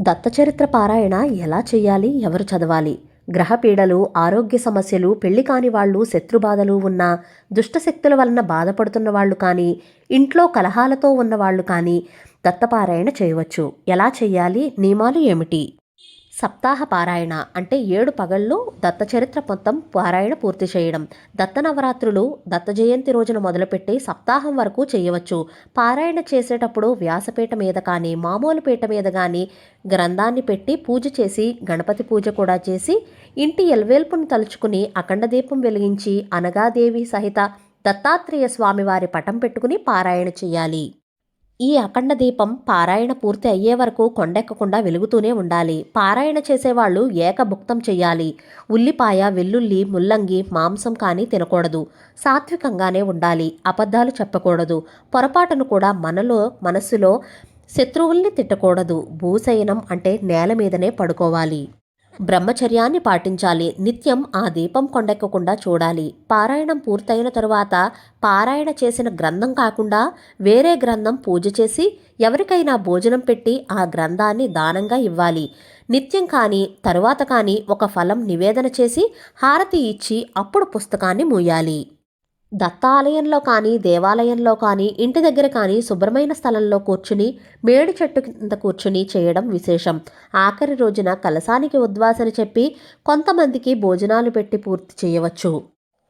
దత్తచరిత్ర పారాయణ ఎలా చేయాలి? ఎవరు చదవాలి? గ్రహపీడలు ఆరోగ్య సమస్యలు పెళ్ళి కాని వాళ్ళు శత్రుబాధలు ఉన్న దుష్టశక్తుల వలన బాధపడుతున్న వాళ్ళు కానీ ఇంట్లో కలహాలతో ఉన్న వాళ్ళు కానీ దత్తపారాయణ చేయవచ్చు. ఎలా చేయాలి? నియమాలు ఏమిటి? సప్తాహ పారాయణ అంటే ఏడు పగళ్ళు దత్త చరిత్ర మొత్తం పారాయణ పూర్తి చేయడం. దత్త నవరాత్రులు దత్త జయంతి రోజున మొదలుపెట్టి సప్తాహం వరకు చేయవచ్చు. పారాయణ చేసేటప్పుడు వ్యాసపీఠ మీద కానీ మామూలు పీట మీద కానీ గ్రంథాన్ని పెట్టి పూజ చేసి గణపతి పూజ కూడా చేసి ఇంటి ఎల్వేల్పును తలుచుకుని అఖండ దీపం వెలిగించి అనగాదేవి సహిత దత్తాత్రేయ స్వామివారి పటం పెట్టుకుని పారాయణ చేయాలి. ఈ అఖండ దీపం పారాయణ పూర్తి అయ్యే వరకు కొండెక్కకుండా వెలుగుతూనే ఉండాలి. పారాయణ చేసేవాళ్ళు ఏకభుక్తం చెయ్యాలి. ఉల్లిపాయ వెల్లుల్లి ముల్లంగి మాంసం కానీ తినకూడదు. సాత్వికంగానే ఉండాలి. అబద్ధాలు చెప్పకూడదు. పొరపాటును కూడా మనలో మనస్సులో శత్రువుల్ని తిట్టకూడదు. భూశయనం అంటే నేల మీదనే పడుకోవాలి. బ్రహ్మచర్యాన్ని పాటించాలి. నిత్యం ఆ దీపం కొండెక్కకుండా చూడాలి. పారాయణం పూర్తయిన తరువాత పారాయణ చేసిన గ్రంథం కాకుండా వేరే గ్రంథం పూజ చేసి ఎవరికైనా భోజనం పెట్టి ఆ గ్రంథాన్ని దానంగా ఇవ్వాలి. నిత్యం కానీ తరువాత కానీ ఒక ఫలం నివేదన చేసి హారతి ఇచ్చి అప్పుడు పుస్తకాన్ని మూయాలి. దత్తాలయంలో కానీ దేవాలయంలో కానీ ఇంటి దగ్గర కానీ శుభ్రమైన స్థలంలో కూర్చుని మేడి చెట్టు కింద కూర్చుని చేయడం విశేషం. ఆఖరి రోజున కలసానికి ఉద్వాసన చెప్పి కొంతమందికి భోజనాలు పెట్టి పూర్తి చేయవచ్చు.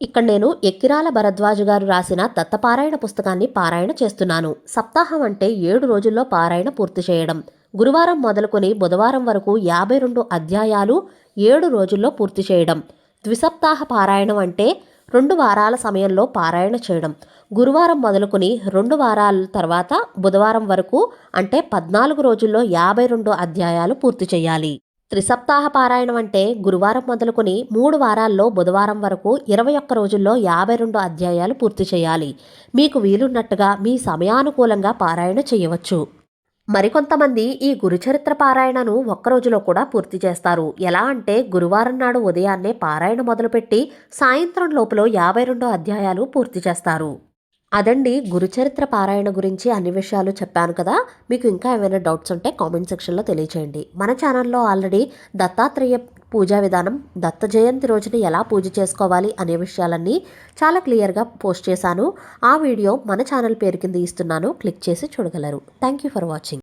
ఇక్కడ నేను ఎక్కిరాల భరద్వాజు గారు రాసిన దత్తపారాయణ పుస్తకాన్ని పారాయణ చేస్తున్నాను. సప్తాహం అంటే ఏడు రోజుల్లో పారాయణ పూర్తి చేయడం. గురువారం మొదలుకొని బుధవారం వరకు యాభై రెండు అధ్యాయాలు ఏడు రోజుల్లో పూర్తి చేయడం. ద్విసప్తాహ పారాయణం అంటే రెండు వారాల సమయంలో పారాయణ చేయడం. గురువారం మొదలుకొని రెండు వారాల తర్వాత బుధవారం వరకు అంటే పద్నాలుగు రోజుల్లో యాభై రెండు అధ్యాయాలు పూర్తి చేయాలి. త్రిసప్తాహ పారాయణం అంటే గురువారం మొదలుకొని మూడు వారాల్లో బుధవారం వరకు ఇరవై ఒక్క రోజుల్లో యాభై రెండు అధ్యాయాలు పూర్తి చేయాలి. మీకు వీలున్నట్టుగా మీ సమయానుకూలంగా పారాయణ చేయవచ్చు. మరికొంతమంది ఈ గురుచరిత్ర పారాయణను ఒక్క రోజులో కూడా పూర్తి చేస్తారు. ఎలా అంటే గురువారం నాడు ఉదయాన్నే పారాయణ మొదలుపెట్టి సాయంత్రం లోపల యాభై రెండో అధ్యాయాలు పూర్తి చేస్తారు. అదండి గురుచరిత్ర పారాయణ గురించి అన్ని విషయాలు చెప్పాను కదా. మీకు ఇంకా ఏమైనా డౌట్స్ ఉంటే కామెంట్ సెక్షన్లో తెలియచేయండి. మన ఛానల్లో ఆల్రెడీ దత్తాత్రేయ పూజా విధానం దత్త జయంతి రోజున ఎలా పూజ చేసుకోవాలి అనే విషయాలన్నీ చాలా క్లియర్గా పోస్ట్ చేశాను. ఆ వీడియో మన ఛానల్ పేరు కింద ఇస్తున్నాను. క్లిక్ చేసి చూడగలరు. Thank you for watching